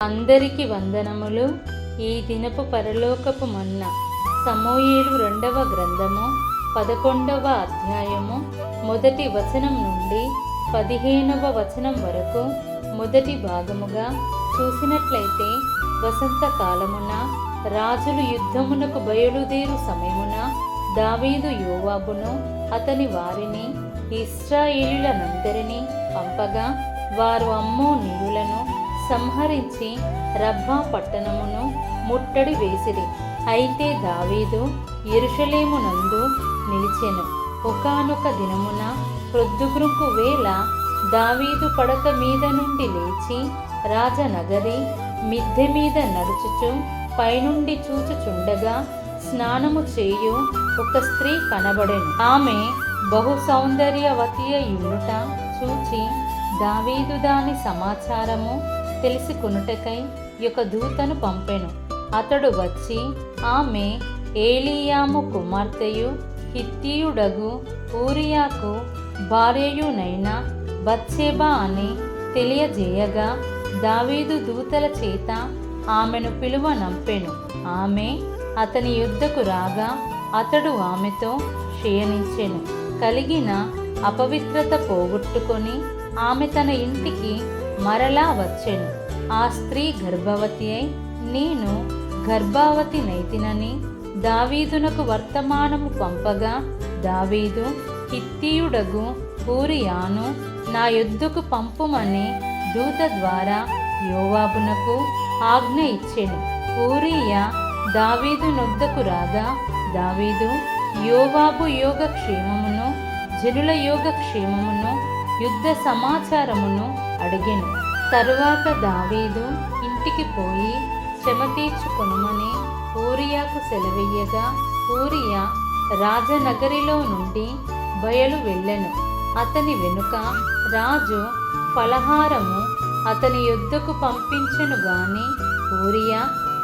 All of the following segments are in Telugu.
అందరికీ వందనములు. ఈ దినపు పరలోకపు మన్న సమూయేలు రెండవ గ్రంథము పదకొండవ అధ్యాయము మొదటి వచనం నుండి పదిహేనవ వచనం వరకు మొదటి భాగముగా చూసినట్లయితే వసంతకాలమున రాజులు యుద్ధమునకు బయలుదేరు సమయమున దావీదు యోవాబును అతని వారిని ఇస్రాయేలులనందరినీ పంపగా వారు అమ్మో నీరులను సంహరించి రబ్బా పట్టణమును ముట్టడి వేసిరి. అయితే దావీదు ఎరుషలేమునందు నిలిచెను. ఒకానొక దినమున ప్రొద్దుగురుకు వేళ దావీదు పడక మీద నుండి లేచి రాజనగరి మిద్దె మీద నడుచుచు పైనుండి చూచుచుండగా స్నానము చేయు ఒక స్త్రీ కనబడెను. ఆమె బహు సౌందర్యవతియ అయ్యుండుట చూచి దావీదు దాని సమాచారము తెలుసుకొనుటకై యొక్క దూతను పంపెను. అతడు వచ్చి ఆమె ఏలియాము కుమార్తెయు హిత్తియుడగు ఊరియాకు భార్యయునైన బత్సేబా అని తెలియజేయగా దావీదు దూతల చేత ఆమెను పిలువ నంపెను. ఆమె అతని యుద్ధకు రాగా అతడు ఆమెతో క్షీణించెను. కలిగిన అపవిత్రత పోగొట్టుకొని ఆమె తన ఇంటికి మరలా వచ్చెను. ఆ స్త్రీ గర్భవతి అయి నేను గర్భావతి నైతినని దావీదునకు వర్తమానము పంపగా దావీదు హిత్తియుడగు పూరియాను నా యుద్ధకు పంపుమని దూత ద్వారా యోవాబునకు ఆజ్ఞ ఇచ్చెను. పూరియా దావీదు నొద్దకు రాగా దావీదు యోవాబు యోగ క్షేమమును జనుల యోగ క్షేమమును యుద్ధ సమాచారమును అడిగెను. తరువాత దావీదు ఇంటికి పోయి క్షమ తీర్చుకొనుమని ఊరియాకు సెలవెయ్యగా ఊరియా రాజనగరిలో నుండి బయలు వెళ్ళెను. అతని వెనుక రాజు ఫలహారము అతని యుద్ధకు పంపించెను గాని ఊరియా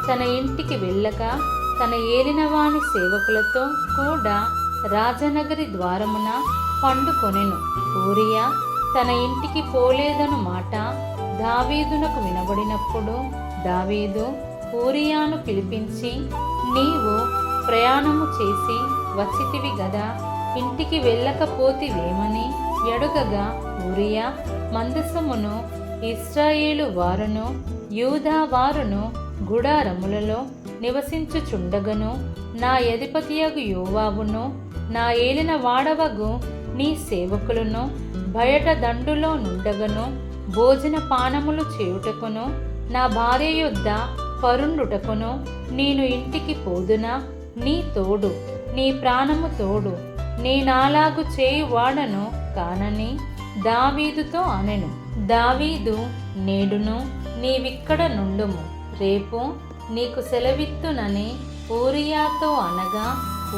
తన ఇంటికి వెళ్ళక తన ఏలినవాని సేవకులతో కూడా రాజనగరి ద్వారమున పండుకొనెను. ఊరియా తన ఇంటికి పోలేదను మాట దావీదునకు వినబడినప్పుడు దావీదు ఊరియాను పిలిపించి నీవు ప్రయాణము చేసి వచ్చితివి గదా ఇంటికి వెళ్ళకపోతివేమని ఎడుగగా ఊరియా మందసమును ఇస్రాయేలు వారును యూదా వారును గుడారములలో నివసించుచుండగను. నా యధిపతియగు యోవాబును నా ఏలిన వాడవగు నీ సేవకులను బయట దండులో నుండగను భోజన పానములు చేయుటకును నా భార్య యొద్ద పరుండుటకును నేను ఇంటికి పోదునా? నీ తోడు నీ ప్రాణము తోడు నేనాలాగు చేయువాడను కానని దావీదుతో అనెను. దావీదు నేడును నీవిక్కడ నుండుము. రేపు నీకు సెలవిత్తునని ఊరియాతో అనగా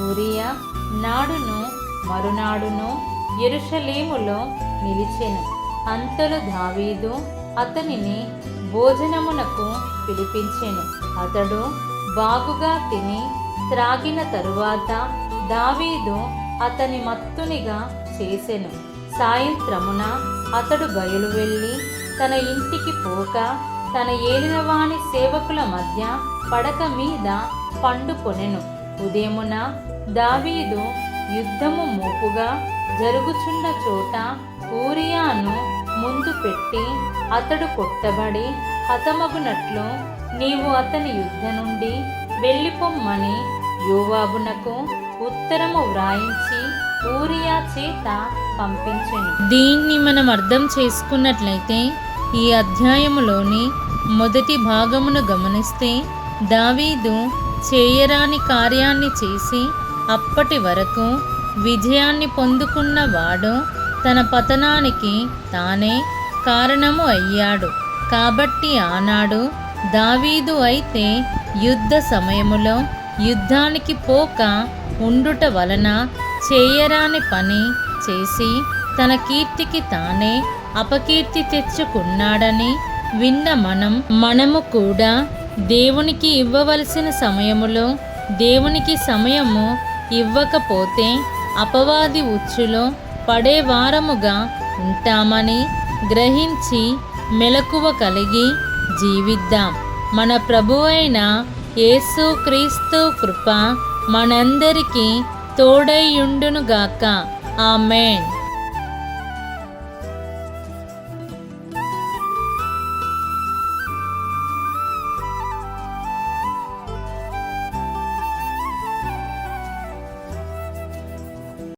ఊరియా నాడును మరునాడును ఎరుషలేములో నిలిచెను. అంతలు దావీదు అతనిని భోజనమునకు పిలిపించెను. అతడు బాగుగా తిని త్రాగిన తరువాత దావీదు అతని మత్తునిగా చేసెను. సాయంత్రమున అతడు బయలు వెళ్ళి తన ఇంటికి పోక తన ఏలినవాణి సేవకుల మధ్య పడక మీద పండుకొనెను ఉదయమున దావీదు యుద్ధము మోపుగా జరుగుచున్న చోట ఊరియాను ముందు పెట్టి అతడు కొట్టబడి హతమగునట్లు నీవు అతని యుద్ధ నుండి వెళ్ళిపోమ్మని యోవాబునకు ఉత్తరము వ్రాయించి ఊరియా చేత పంపించను. దీన్ని మనం అర్థం చేసుకున్నట్లయితే ఈ అధ్యాయములోని మొదటి భాగమును గమనిస్తే దావీదు చేయరాని కార్యాన్ని చేసి అప్పటి వరకు విజయాన్ని పొందుకున్న వాడు తన పతనానికి తానే కారణము అయ్యాడు. కాబట్టి ఆనాడు దావీదు అయితే యుద్ధ సమయములో యుద్ధానికి పోక ఉండుట వలన చేయరాని పని చేసి తన కీర్తికి తానే అపకీర్తి తెచ్చుకున్నాడని విన్న మనం మనము కూడా దేవునికి ఇవ్వవలసిన సమయములో దేవునికి సమయము ఇవ్వకపోతే అపవాది ఉచ్చులో పడేవారముగా ఉంటామని గ్రహించి మెలకువ కలిగి జీవిద్దాం. మన ప్రభువైన యేసు క్రీస్తు కృప మనందరికీ తోడైయుండునుగాక. ఆమెన్.